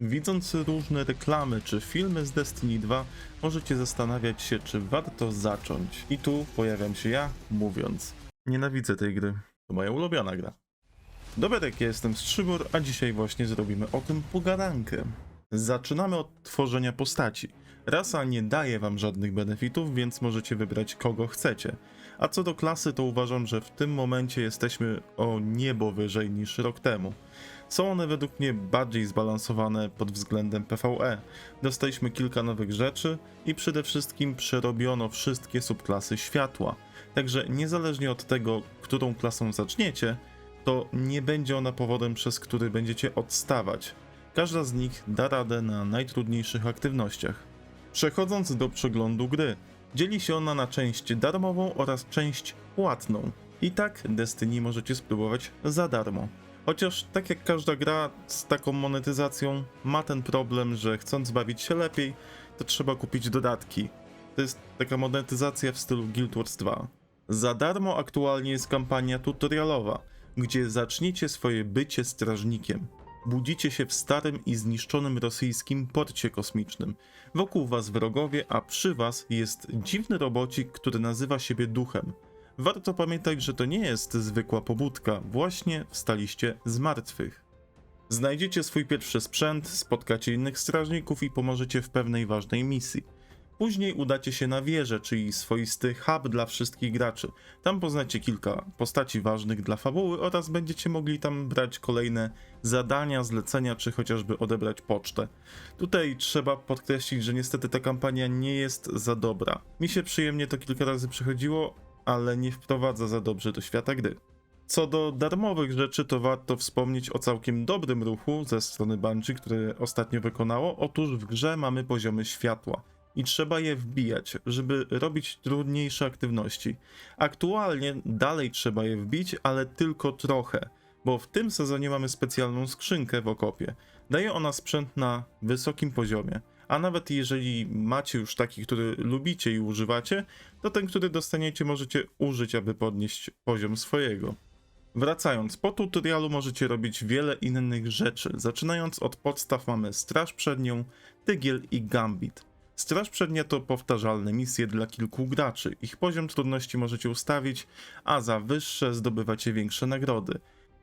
Widząc różne reklamy czy filmy z Destiny 2, możecie zastanawiać się, czy warto zacząć. I tu pojawiam się ja, mówiąc: Nienawidzę tej gry. To moja ulubiona gra. Doberek, ja jestem Strzybor, a dzisiaj właśnie zrobimy o tym pogadankę. Zaczynamy od tworzenia postaci. Rasa nie daje wam żadnych benefitów, więc możecie wybrać kogo chcecie. A co do klasy, to uważam, że w tym momencie jesteśmy o niebo wyżej niż rok temu. Są one według mnie bardziej zbalansowane pod względem PvE. Dostaliśmy kilka nowych rzeczy i przede wszystkim przerobiono wszystkie subklasy światła. Także niezależnie od tego, którą klasą zaczniecie, to nie będzie ona powodem, przez który będziecie odstawać. Każda z nich da radę na najtrudniejszych aktywnościach. Przechodząc do przeglądu gry, dzieli się ona na część darmową oraz część płatną. I tak Destiny możecie spróbować za darmo. Chociaż tak jak każda gra z taką monetyzacją ma ten problem, że chcąc bawić się lepiej, to trzeba kupić dodatki. To jest taka monetyzacja w stylu Guild Wars 2. Za darmo aktualnie jest kampania tutorialowa, gdzie zaczniecie swoje bycie strażnikiem. Budzicie się w starym i zniszczonym rosyjskim porcie kosmicznym. Wokół was wrogowie, a przy was jest dziwny robocik, który nazywa siebie duchem. Warto pamiętać, że to nie jest zwykła pobudka, właśnie wstaliście z martwych. Znajdziecie swój pierwszy sprzęt, spotkacie innych strażników i pomożecie w pewnej ważnej misji. Później udacie się na wieżę, czyli swoisty hub dla wszystkich graczy. Tam poznacie kilka postaci ważnych dla fabuły oraz będziecie mogli tam brać kolejne zadania, zlecenia czy chociażby odebrać pocztę. Tutaj trzeba podkreślić, że niestety ta kampania nie jest za dobra. Mi się przyjemnie to kilka razy przychodziło, ale nie wprowadza za dobrze do świata gry. Co do darmowych rzeczy, to warto wspomnieć o całkiem dobrym ruchu ze strony Bungie, które ostatnio wykonało. Otóż w grze mamy poziomy światła i trzeba je wbijać, żeby robić trudniejsze aktywności. Aktualnie dalej trzeba je wbić, ale tylko trochę, bo w tym sezonie mamy specjalną skrzynkę w okopie. Daje ona sprzęt na wysokim poziomie. A nawet jeżeli macie już taki, który lubicie i używacie, to ten, który dostaniecie, możecie użyć, aby podnieść poziom swojego. Wracając, po tutorialu możecie robić wiele innych rzeczy. Zaczynając od podstaw mamy Straż Przednią, Tygiel i Gambit. Straż Przednia to powtarzalne misje dla kilku graczy. Ich poziom trudności możecie ustawić, a za wyższe zdobywacie większe nagrody.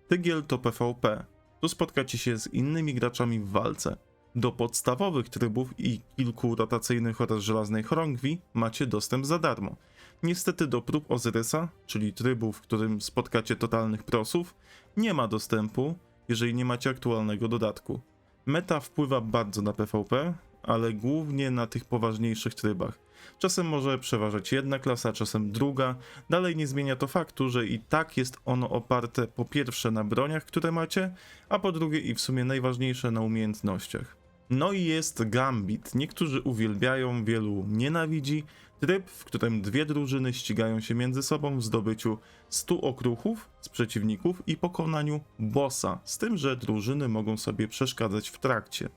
Tygiel to PvP. Tu spotkacie się z innymi graczami w walce. Do podstawowych trybów i kilku rotacyjnych oraz żelaznej chorągwi macie dostęp za darmo. Niestety do prób Ozyrysa, czyli trybu, w którym spotkacie totalnych prosów, nie ma dostępu, jeżeli nie macie aktualnego dodatku. Meta wpływa bardzo na PvP, ale głównie na tych poważniejszych trybach. Czasem może przeważać jedna klasa, czasem druga. Dalej nie zmienia to faktu, że i tak jest ono oparte po pierwsze na broniach, które macie, a po drugie i w sumie najważniejsze na umiejętnościach. No i jest Gambit. Niektórzy uwielbiają, wielu nienawidzi. Tryb, w którym dwie drużyny ścigają się między sobą w zdobyciu 100 okruchów z przeciwników i pokonaniu bossa, z tym, że drużyny mogą sobie przeszkadzać w trakcie.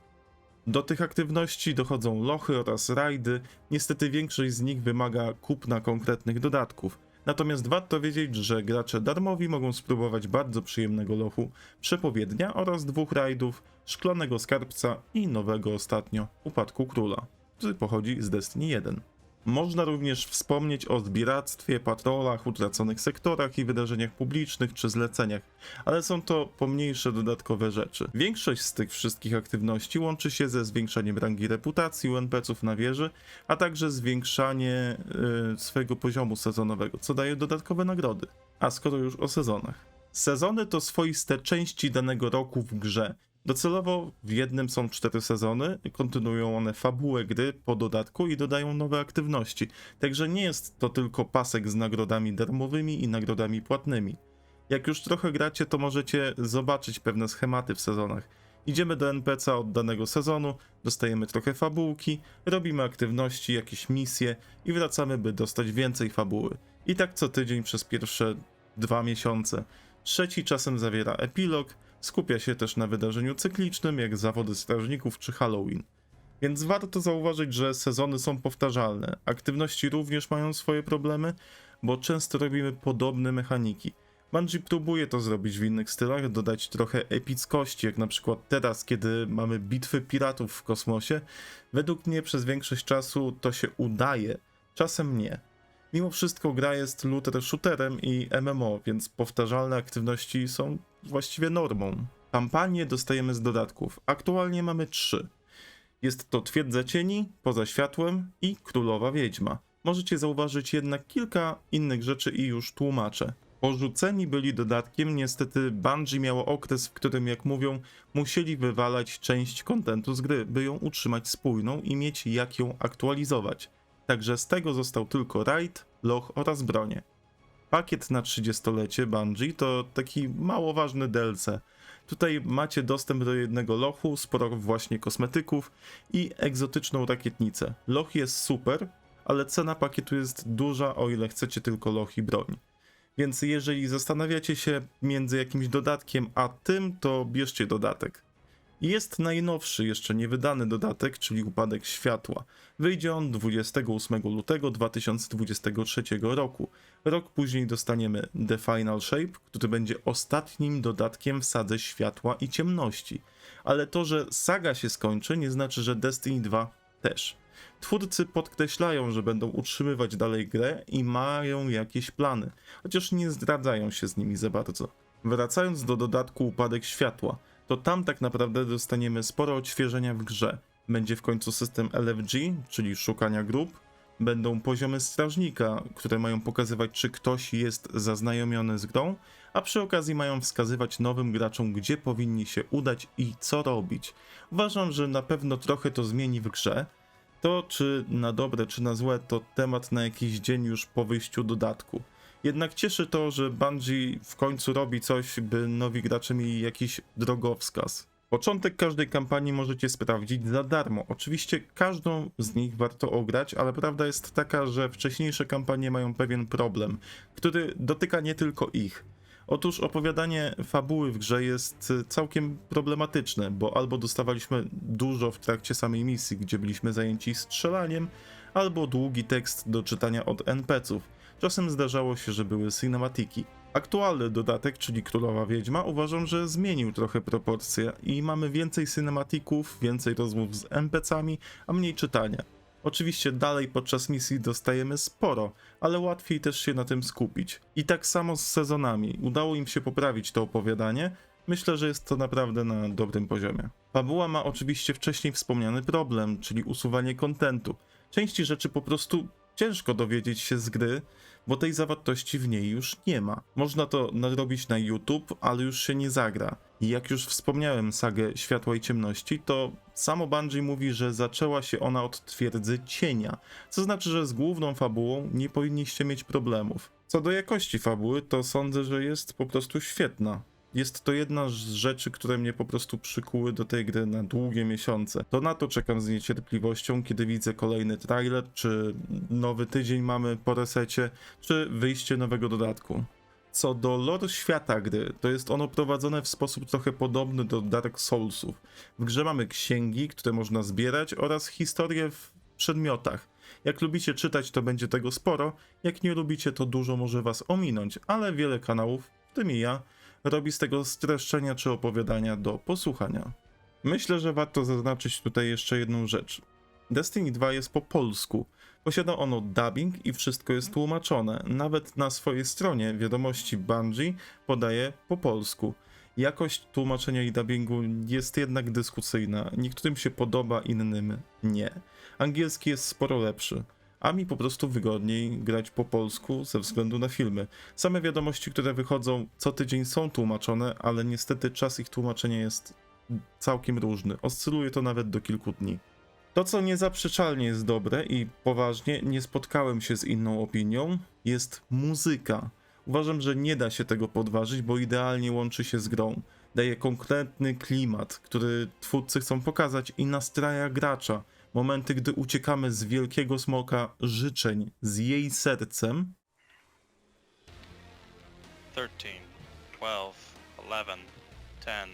Do tych aktywności dochodzą lochy oraz rajdy. Niestety większość z nich wymaga kupna konkretnych dodatków. Natomiast warto wiedzieć, że gracze darmowi mogą spróbować bardzo przyjemnego lochu Przepowiednia oraz dwóch rajdów Szklanego Skarbca i nowego ostatnio Upadku Króla, który pochodzi z Destiny 1. Można również wspomnieć o zbieractwie, patrolach, utraconych sektorach i wydarzeniach publicznych czy zleceniach, ale są to pomniejsze dodatkowe rzeczy. Większość z tych wszystkich aktywności łączy się ze zwiększaniem rangi reputacji u NPC-ów na wieży, a także zwiększanie y, swojego poziomu sezonowego, co daje dodatkowe nagrody. A skoro już o sezonach. Sezony to swoiste części danego roku w grze. Docelowo w jednym są cztery sezony, kontynuują one fabułę gry po dodatku i dodają nowe aktywności. Także nie jest to tylko pasek z nagrodami darmowymi i nagrodami płatnymi. Jak już trochę gracie, to możecie zobaczyć pewne schematy w sezonach. Idziemy do NPC od danego sezonu, dostajemy trochę fabułki, robimy aktywności, jakieś misje i wracamy, by dostać więcej fabuły. I tak co tydzień przez pierwsze dwa miesiące. Trzeci czasem zawiera epilog, skupia się też na wydarzeniu cyklicznym, jak zawody strażników czy Halloween. Więc warto zauważyć, że sezony są powtarzalne. Aktywności również mają swoje problemy, bo często robimy podobne mechaniki. Bungie próbuje to zrobić w innych stylach, dodać trochę epickości, jak na przykład teraz, kiedy mamy bitwy piratów w kosmosie. Według mnie przez większość czasu to się udaje, czasem nie. Mimo wszystko gra jest looter shooterem i MMO, więc powtarzalne aktywności są właściwie normą. Kampanię dostajemy z dodatków. Aktualnie mamy trzy. Jest to Twierdza Cieni, Poza Światłem i Królowa Wiedźma. Możecie zauważyć jednak kilka innych rzeczy i już tłumaczę. Porzuceni byli dodatkiem, niestety Bungie miało okres, w którym, jak mówią, musieli wywalać część kontentu z gry, by ją utrzymać spójną i mieć jak ją aktualizować. Także z tego został tylko raid, loch oraz bronie. Pakiet na 30-lecie Bungie to taki mało ważny DLC. Tutaj macie dostęp do jednego lochu, sporo właśnie kosmetyków i egzotyczną rakietnicę. Loch jest super, ale cena pakietu jest duża, o ile chcecie tylko loch i broń. Więc jeżeli zastanawiacie się między jakimś dodatkiem a tym, to bierzcie dodatek. Jest najnowszy, jeszcze niewydany dodatek, czyli Upadek Światła. Wyjdzie on 28 lutego 2023 roku. Rok później dostaniemy The Final Shape, który będzie ostatnim dodatkiem w sadze światła i ciemności. Ale to, że saga się skończy, nie znaczy, że Destiny 2 też. Twórcy podkreślają, że będą utrzymywać dalej grę i mają jakieś plany, chociaż nie zdradzają się z nimi za bardzo. Wracając do dodatku Upadek Światła, to tam tak naprawdę dostaniemy sporo odświeżenia w grze. Będzie w końcu system LFG, czyli szukania grup, będą poziomy strażnika, które mają pokazywać, czy ktoś jest zaznajomiony z grą, a przy okazji mają wskazywać nowym graczom, gdzie powinni się udać i co robić. Uważam, że na pewno trochę to zmieni w grze. To, czy na dobre, czy na złe, to temat na jakiś dzień już po wyjściu dodatku. Jednak cieszy to, że Bungie w końcu robi coś, by nowi gracze mieli jakiś drogowskaz. Początek każdej kampanii możecie sprawdzić za darmo. Oczywiście każdą z nich warto ograć, ale prawda jest taka, że wcześniejsze kampanie mają pewien problem, który dotyka nie tylko ich. Otóż opowiadanie fabuły w grze jest y, całkiem problematyczne, bo albo dostawaliśmy dużo w trakcie samej misji, gdzie byliśmy zajęci strzelaniem, albo długi tekst do czytania od NPC-ów. Czasem zdarzało się, że były cinematiki. Aktualny dodatek, czyli Królowa Wiedźma, uważam, że zmienił trochę proporcje i mamy więcej cinematików, więcej rozmów z NPC-ami, a mniej czytania. Oczywiście dalej podczas misji dostajemy sporo, ale łatwiej też się na tym skupić. I tak samo z sezonami. Udało im się poprawić to opowiadanie. Myślę, że jest to naprawdę na dobrym poziomie. Fabuła ma oczywiście wcześniej wspomniany problem, czyli usuwanie kontentu. Części rzeczy po prostu ciężko dowiedzieć się z gry, bo tej zawartości w niej już nie ma. Można to nadrobić na YouTube, ale już się nie zagra. I jak już wspomniałem sagę Światła i Ciemności, to samo Bungie mówi, że zaczęła się ona od twierdzy cienia, co znaczy, że z główną fabułą nie powinniście mieć problemów. Co do jakości fabuły, to sądzę, że jest po prostu świetna. Jest to jedna z rzeczy, które mnie po prostu przykuły do tej gry na długie miesiące. To na to czekam z niecierpliwością, kiedy widzę kolejny trailer, czy nowy tydzień mamy po resecie, czy wyjście nowego dodatku. Co do lore świata gry, to jest ono prowadzone w sposób trochę podobny do Dark Soulsów. W grze mamy księgi, które można zbierać oraz historie w przedmiotach. Jak lubicie czytać, to będzie tego sporo, jak nie lubicie, to dużo może was ominąć, ale wiele kanałów, w tym i ja, robi z tego streszczenia czy opowiadania do posłuchania. Myślę, że warto zaznaczyć tutaj jeszcze jedną rzecz. Destiny 2 jest po polsku. Posiada ono dubbing i wszystko jest tłumaczone. Nawet na swojej stronie wiadomości Bungie podaje po polsku. Jakość tłumaczenia i dubbingu jest jednak dyskusyjna. Niektórym się podoba, innym nie. Angielski jest sporo lepszy a mi po prostu wygodniej grać po polsku ze względu na filmy. Same wiadomości, które wychodzą co tydzień są tłumaczone, ale niestety czas ich tłumaczenia jest całkiem różny. Oscyluje to nawet do kilku dni. To, co niezaprzeczalnie jest dobre i poważnie nie spotkałem się z inną opinią, jest muzyka. Uważam, że nie da się tego podważyć, bo idealnie łączy się z grą. Daje konkretny klimat, który twórcy chcą pokazać i nastraja gracza momenty, gdy uciekamy z wielkiego smoka życzeń z jej sercem, 13, 12, 11, 10,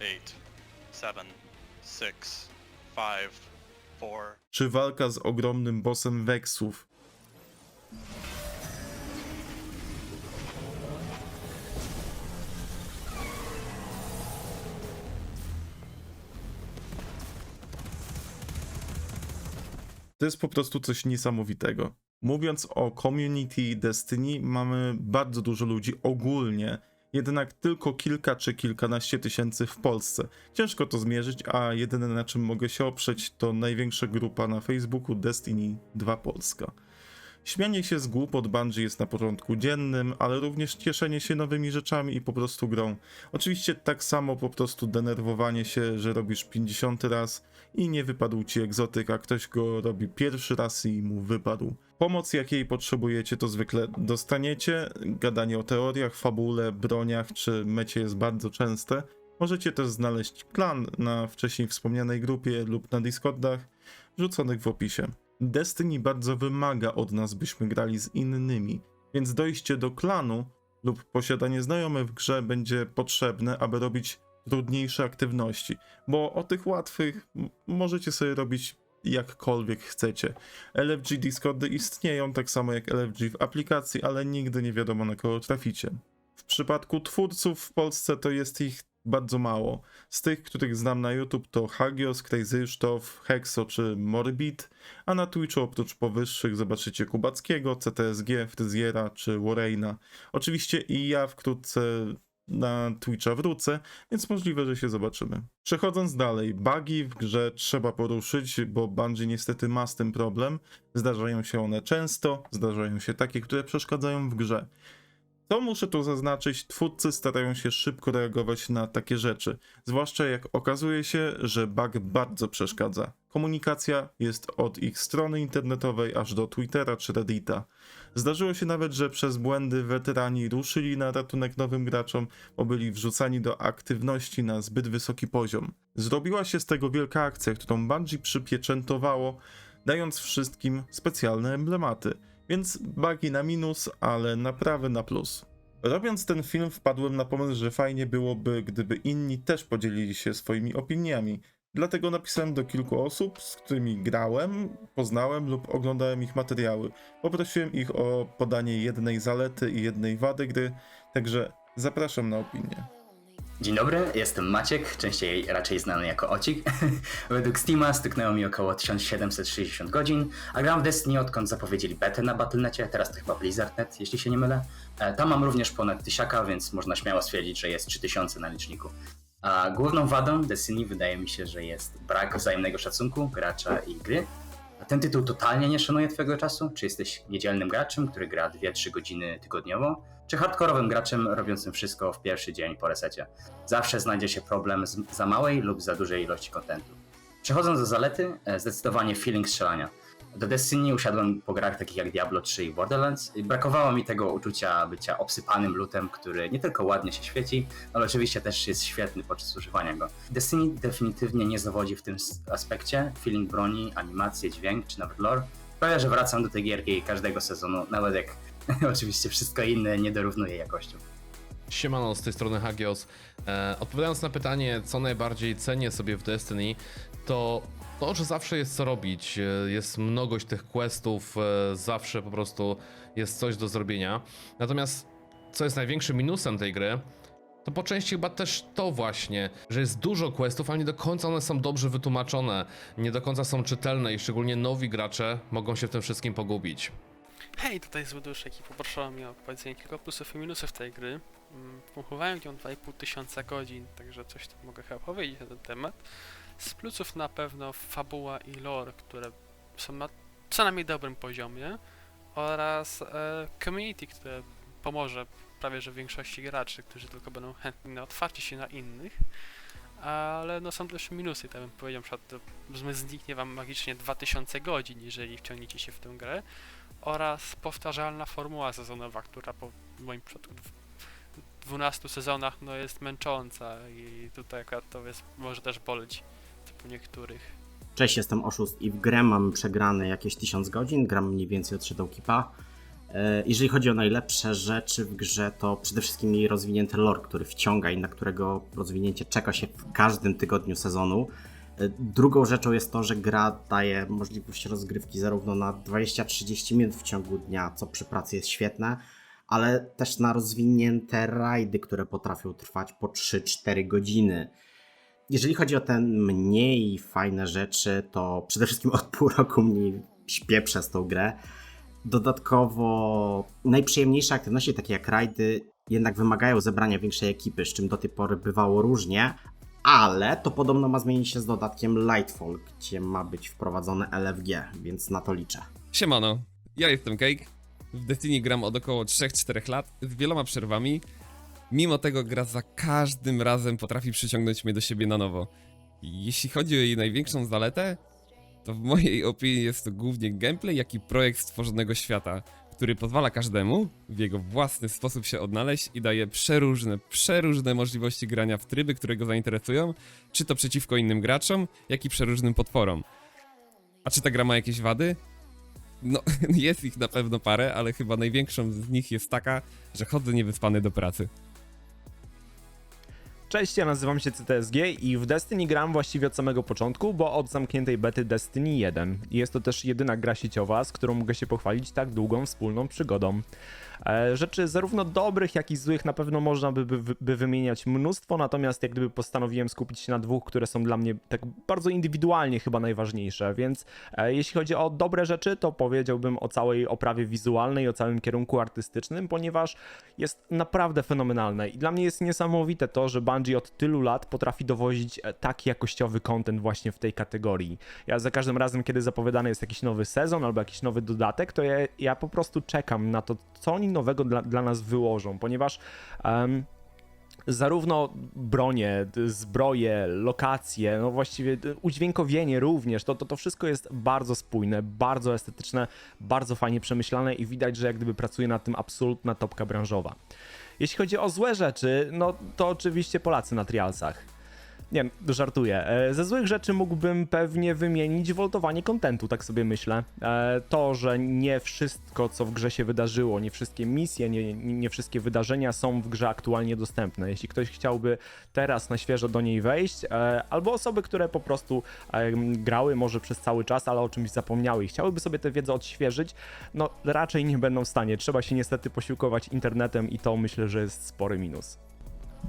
9, 8, 7, 6, 5, 4, czy walka z ogromnym bossem Vexów. To jest po prostu coś niesamowitego. Mówiąc o community Destiny, mamy bardzo dużo ludzi ogólnie, jednak tylko kilka czy kilkanaście tysięcy w Polsce. Ciężko to zmierzyć, a jedyne na czym mogę się oprzeć to największa grupa na Facebooku Destiny 2 Polska. Śmianie się z głupot Bungie jest na porządku dziennym, ale również cieszenie się nowymi rzeczami i po prostu grą. Oczywiście tak samo po prostu denerwowanie się, że robisz 50 raz i nie wypadł ci egzotyk, a ktoś go robi pierwszy raz i mu wypadł. Pomoc jakiej potrzebujecie to zwykle dostaniecie, gadanie o teoriach, fabule, broniach czy mecie jest bardzo częste. Możecie też znaleźć klan na wcześniej wspomnianej grupie lub na Discordach, wrzuconych w opisie. Destiny bardzo wymaga od nas, byśmy grali z innymi, więc dojście do klanu lub posiadanie znajomych w grze będzie potrzebne, aby robić trudniejsze aktywności, bo o tych łatwych możecie sobie robić jakkolwiek chcecie. LFG Discordy istnieją tak samo jak LFG w aplikacji, ale nigdy nie wiadomo na kogo traficie. W przypadku twórców w Polsce to jest ich bardzo mało. Z tych, których znam na YouTube to Hagios, Crazy Sztof, Hexo czy Morbid, a na Twitchu oprócz powyższych zobaczycie Kubackiego, CTSG, Fryzjera czy Warreina. Oczywiście i ja wkrótce na Twitcha wrócę, więc możliwe, że się zobaczymy. Przechodząc dalej, bugi w grze trzeba poruszyć, bo Bungie niestety ma z tym problem. Zdarzają się one często, zdarzają się takie, które przeszkadzają w grze. To muszę tu zaznaczyć, twórcy starają się szybko reagować na takie rzeczy, zwłaszcza jak okazuje się, że bug bardzo przeszkadza. Komunikacja jest od ich strony internetowej aż do Twittera czy Reddita. Zdarzyło się nawet, że przez błędy weterani ruszyli na ratunek nowym graczom, bo byli wrzucani do aktywności na zbyt wysoki poziom. Zrobiła się z tego wielka akcja, którą Bungie przypieczętowało, dając wszystkim specjalne emblematy. Więc bugi na minus, ale naprawy na plus. Robiąc ten film wpadłem na pomysł, że fajnie byłoby, gdyby inni też podzielili się swoimi opiniami. Dlatego napisałem do kilku osób, z którymi grałem, poznałem lub oglądałem ich materiały. Poprosiłem ich o podanie jednej zalety i jednej wady gry, także zapraszam na opinię. Dzień dobry, jestem Maciek, częściej raczej znany jako Ocik. Według Steama stuknęło mi około 1760 godzin, a gram w Destiny odkąd zapowiedzieli betę na Battle.necie, teraz to chyba Blizzard.net, jeśli się nie mylę. E, Tam mam również ponad tysiaka, więc można śmiało stwierdzić, że jest 3000 na liczniku. A główną wadą Destiny wydaje mi się, że jest brak wzajemnego szacunku gracza i gry. A ten tytuł totalnie nie szanuje twojego czasu? Czy jesteś niedzielnym graczem, który gra 2-3 godziny tygodniowo? Czy hardkorowym graczem robiącym wszystko w pierwszy dzień po resecie? Zawsze znajdzie się problem z za małej lub za dużej ilości kontentu. Przechodząc do zalety, e, zdecydowanie feeling strzelania. Do Destiny usiadłem po grach takich jak Diablo 3 i Borderlands i brakowało mi tego uczucia bycia obsypanym lutem, który nie tylko ładnie się świeci, ale oczywiście też jest świetny podczas używania go. Destiny definitywnie nie zawodzi w tym aspekcie. Feeling broni, animacje, dźwięk czy nawet lore sprawia, że wracam do tej gierki każdego sezonu, nawet jak oczywiście wszystko inne nie dorównuje jakością. Siemano, z tej strony Hagios. E, odpowiadając na pytanie, co najbardziej cenię sobie w Destiny, to to, że zawsze jest co robić, e, jest mnogość tych questów, e, zawsze po prostu jest coś do zrobienia. Natomiast, co jest największym minusem tej gry, to po części chyba też to właśnie, że jest dużo questów, ale nie do końca one są dobrze wytłumaczone, nie do końca są czytelne i szczególnie nowi gracze mogą się w tym wszystkim pogubić. Hej, tutaj Zły Duszek i poproszę mnie o powiedzenie kilka plusów i minusów tej gry. Mm, w nią 2,5 tysiąca godzin, także coś tu mogę chyba powiedzieć na ten temat. Z plusów na pewno fabuła i lore, które są na co najmniej dobrym poziomie oraz e, community, które pomoże prawie że większości graczy, którzy tylko będą chętni na otwarcie się na innych. Ale no są też minusy, tak bym powiedział, na przykład zniknie wam magicznie 2000 godzin, jeżeli wciągniecie się w tę grę oraz powtarzalna formuła sezonowa, która po moim przypadku w 12 sezonach no jest męcząca i tutaj akurat to jest, może też boleć typu niektórych. Cześć, jestem Oszust i w grę mam przegrane jakieś 1000 godzin, gram mniej więcej od Shadow Keepa. E, Jeżeli chodzi o najlepsze rzeczy w grze, to przede wszystkim jej rozwinięty lore, który wciąga i na którego rozwinięcie czeka się w każdym tygodniu sezonu. E, Drugą rzeczą jest to, że gra daje możliwość rozgrywki zarówno na 20-30 minut w ciągu dnia, co przy pracy jest świetne, ale też na rozwinięte rajdy, które potrafią trwać po 3-4 godziny. Jeżeli chodzi o te mniej fajne rzeczy, to przede wszystkim od pół roku mniej śpię przez tą grę. Dodatkowo najprzyjemniejsze aktywności, takie jak rajdy, jednak wymagają zebrania większej ekipy, z czym do tej pory bywało różnie, ale to podobno ma zmienić się z dodatkiem Lightfall, gdzie ma być wprowadzone LFG, więc na to liczę. Siemano, ja jestem Cake. W Destiny gram od około 3-4 lat, z wieloma przerwami. Mimo tego gra za każdym razem potrafi przyciągnąć mnie do siebie na nowo. Jeśli chodzi o jej największą zaletę, to w mojej opinii jest to głównie gameplay, jak i projekt stworzonego świata, który pozwala każdemu w jego własny sposób się odnaleźć i daje przeróżne, przeróżne możliwości grania w tryby, które go zainteresują, czy to przeciwko innym graczom, jak i przeróżnym potworom. A czy ta gra ma jakieś wady? No, jest ich na pewno parę, ale chyba największą z nich jest taka, że chodzę niewyspany do pracy. Cześć, ja nazywam się CTSG i w Destiny gram właściwie od samego początku, bo od zamkniętej bety Destiny 1. I Jest to też jedyna gra sieciowa, z którą mogę się pochwalić tak długą wspólną przygodą. E, Rzeczy zarówno dobrych, jak i złych na pewno można by, by, by wymieniać mnóstwo, natomiast jak gdyby postanowiłem skupić się na dwóch, które są dla mnie tak bardzo indywidualnie chyba najważniejsze, więc e, jeśli chodzi o dobre rzeczy, to powiedziałbym o całej oprawie wizualnej, o całym kierunku artystycznym, ponieważ jest naprawdę fenomenalne i dla mnie jest niesamowite to, że Bungie od tylu lat potrafi dowozić tak jakościowy content właśnie w tej kategorii. Ja za każdym razem, kiedy zapowiadany jest jakiś nowy sezon albo jakiś nowy dodatek, to ja, ja po prostu czekam na to, co oni nowego dla, dla nas wyłożą, ponieważ em, zarówno bronie, zbroje, lokacje, no właściwie udźwiękowienie również, to, to, to wszystko jest bardzo spójne, bardzo estetyczne, bardzo fajnie przemyślane i widać, że jak gdyby pracuje nad tym absolutna topka branżowa. Jeśli chodzi o złe rzeczy, no to oczywiście Polacy na trialsach. Nie, żartuję. E, Ze złych rzeczy mógłbym pewnie wymienić woltowanie kontentu, tak sobie myślę. E, To, że nie wszystko, co w grze się wydarzyło, nie wszystkie misje, nie, nie wszystkie wydarzenia są w grze aktualnie dostępne. Jeśli ktoś chciałby teraz na świeżo do niej wejść, e, albo osoby, które po prostu grały może przez cały czas, ale o czymś zapomniały i chciałyby sobie tę wiedzę odświeżyć, no raczej nie będą w stanie. Trzeba się niestety posiłkować internetem i to myślę, że jest spory minus.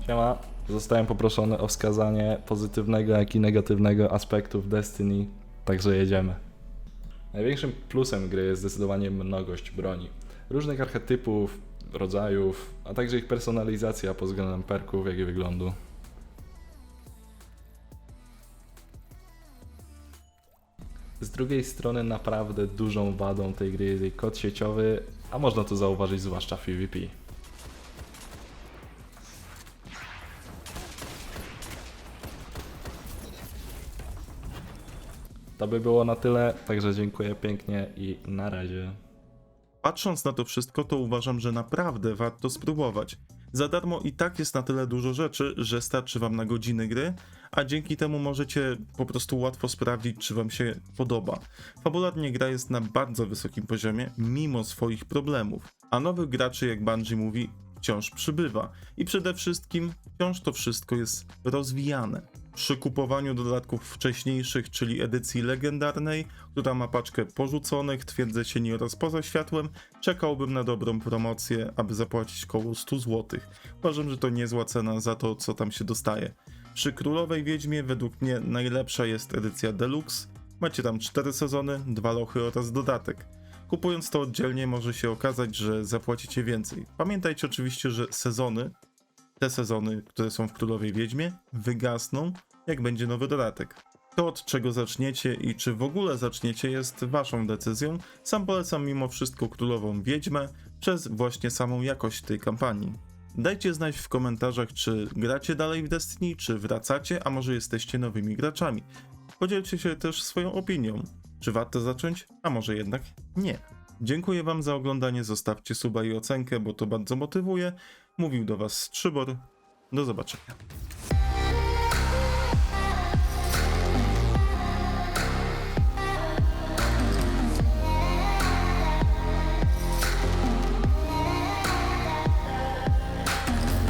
Siema, zostałem poproszony o wskazanie pozytywnego, jak i negatywnego aspektów Destiny, także jedziemy. Największym plusem gry jest zdecydowanie mnogość broni. Różnych archetypów, rodzajów, a także ich personalizacja pod względem perków, jak i wyglądu. Z drugiej strony naprawdę dużą wadą tej gry jest jej kod sieciowy, a można to zauważyć zwłaszcza w PvP. To by było na tyle, także dziękuję pięknie i na razie. Patrząc na to wszystko, to uważam, że naprawdę warto spróbować. Za darmo i tak jest na tyle dużo rzeczy, że starczy wam na godziny gry, a dzięki temu możecie po prostu łatwo sprawdzić, czy wam się podoba. Fabularnie gra jest na bardzo wysokim poziomie, mimo swoich problemów, a nowych graczy, jak Bungie mówi, wciąż przybywa i przede wszystkim wciąż to wszystko jest rozwijane. Przy kupowaniu dodatków wcześniejszych, czyli edycji legendarnej, która ma paczkę porzuconych, twierdzeń oraz poza światłem, czekałbym na dobrą promocję, aby zapłacić około 100 zł. Uważam, że to niezła cena za to, co tam się dostaje. Przy Królowej Wiedźmie według mnie najlepsza jest edycja Deluxe. Macie tam 4 sezony, 2 lochy oraz dodatek. Kupując to oddzielnie może się okazać, że zapłacicie więcej. Pamiętajcie oczywiście, że sezony, te sezony, które są w Królowej Wiedźmie, wygasną, jak będzie nowy dodatek. To od czego zaczniecie i czy w ogóle zaczniecie jest waszą decyzją. Sam polecam mimo wszystko Królową Wiedźmę przez właśnie samą jakość tej kampanii. Dajcie znać w komentarzach, czy gracie dalej w Destiny, czy wracacie, a może jesteście nowymi graczami. Podzielcie się też swoją opinią. Czy warto zacząć, a może jednak nie. Dziękuję wam za oglądanie, zostawcie suba i ocenkę, bo to bardzo motywuje. Mówił do was Trzybor. Do zobaczenia.